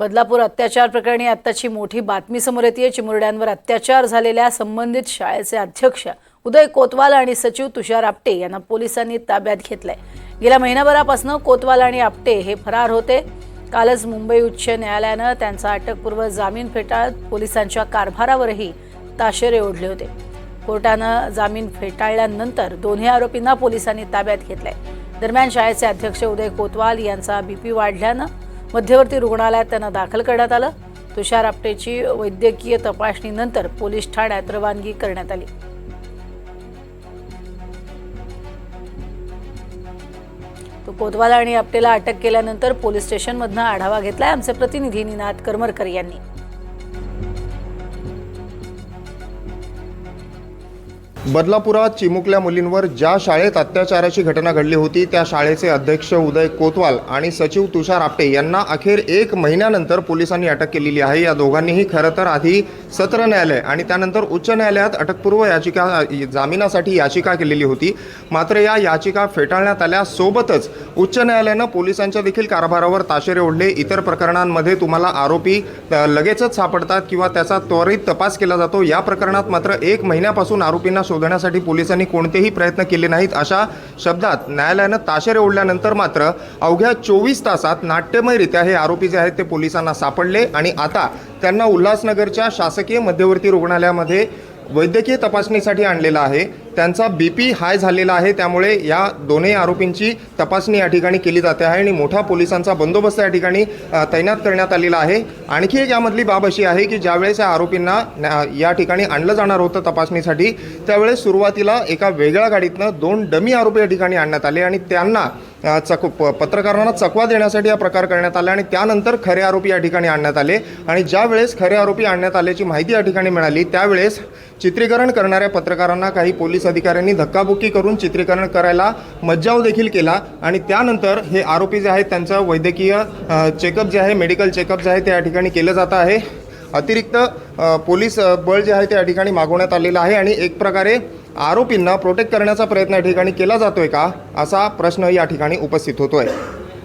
बदलापूर अत्याचार प्रकरणी आत्ताची मोठी बातमी समोर येते. चिमुरड्यांवर अत्याचार झालेल्या संबंधित शाळेचे अध्यक्ष उदय कोतवाल आणि सचिव तुषार आपटे यांना पोलिसांनी ताब्यात घेतलंय. गेल्या महिनाभरापासून कोतवाल आणि आपटे हे फरार होते. कालच मुंबई उच्च न्यायालयानं त्यांचा अटकपूर्व जामीन फेटाळत पोलिसांच्या कारभारावरही ताशेरे ओढले होते. कोर्टानं जामीन फेटाळल्यानंतर दोन्ही आरोपींना पोलिसांनी ताब्यात घेतलंय. दरम्यान शाळेचे अध्यक्ष उदय कोतवाल यांचा बीपी वाढल्यानं मध्यवर्ती रुग्णालयात त्यांना दाखल करण्यात आलं. तुषार आपटेची वैद्यकीय तपासणीनंतर पोलीस ठाण्यात रवानगी करण्यात आली. तो कोतवाल आणि आपटेला अटक केल्यानंतर पोलीस स्टेशनमधनं आढावा घेतलाय आमचे प्रतिनिधी निनाद करमरकर यांनी. बदलापुरात चिमुकल्या मुलींवर ज्या शाळेत अत्याचाराची घटना घडली होती त्या शाळेचे अध्यक्ष उदय कोतवाल आणि सचिव तुषार आपटे यांना अखेर एक महिन्यानंतर पोलिसांनी अटक केलेली आहे. या दोघांनीही खरं तर आधी सत्र न्यायालय आणि त्यानंतर उच्च न्यायालयात अटकपूर्व याचिका जामिनासाठी याचिका केलेली होती. मात्र या याचिका फेटाळण्यात आल्या सोबतच उच्च न्यायालयानं पोलिसांच्या देखील कारभारावर ताशेरे ओढले. इतर प्रकरणांमध्ये तुम्हाला आरोपी लगेचच सापडतात किंवा त्याचा त्वरित तपास केला जातो. या प्रकरणात मात्र एक महिन्यापासून आरोपींना शोध शोधण्यासाठी पोलिसांनी कोणतेही प्रयत्न केले नाहीत. अशा शब्दात न्यायालयानं ताशेरे ओढल्यानंतर मात्र अवघ्या चोवीस तासात नाट्यमयरित्या हे आरोपी जे आहेत ते पोलिसांना सापडले आणि आता त्यांना उल्हासनगरच्या शासकीय मध्यवर्ती रुग्णालयामध्ये वैद्यकीय तपासणीसाठी आणलेला आहे. त्यांचा बी पी हाय झालेला आहे. त्यामुळे या दोन्ही आरोपींची तपासणी या ठिकाणी केली जाते आहे आणि मोठा पोलिसांचा बंदोबस्त या ठिकाणी तैनात करण्यात आलेला आहे. आणखी एक यामधली बाब अशी आहे की ज्यावेळेस या आरोपींना या ठिकाणी आणलं जाणार होतं तपासणीसाठी त्यावेळेस सुरुवातीला एका वेगळ्या गाडीतनं दोन डमी आरोपी या ठिकाणी आणण्यात आले आणि त्यांना चक प- पत्रकारांना चकवा देण्यासाठी हा प्रकार करण्यात आला आणि त्यानंतर खरे आरोपी या ठिकाणी आणण्यात आले. आणि ज्यावेळेस खरे आरोपी आणण्यात आल्याची माहिती या ठिकाणी मिळाली त्यावेळेस चित्रीकरण करणाऱ्या पत्रकारांना काही पोलीस अधिकाऱ्यांनी धक्काबुक्की करून चित्रीकरण करायला मज्जाव देखील केला. आणि त्यानंतर हे आरोपी जे आहेत त्यांचं वैद्यकीय चेकअप जे आहे मेडिकल चेकअप जे आहे ते या ठिकाणी केलं जात आहे. अतिरिक्त पोलीस बळ जे आहे ते या ठिकाणी मागवण्यात आलेलं आहे. आणि एक प्रकारे आरोपींना प्रोटेक्ट करण्याचा प्रयत्न या ठिकाणी केला जातोय का? असा प्रश्न या ठिकाणी उपस्थित होतोय.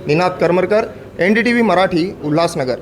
Ninad Karmarkar N D T V Marathi Ulhasnagar.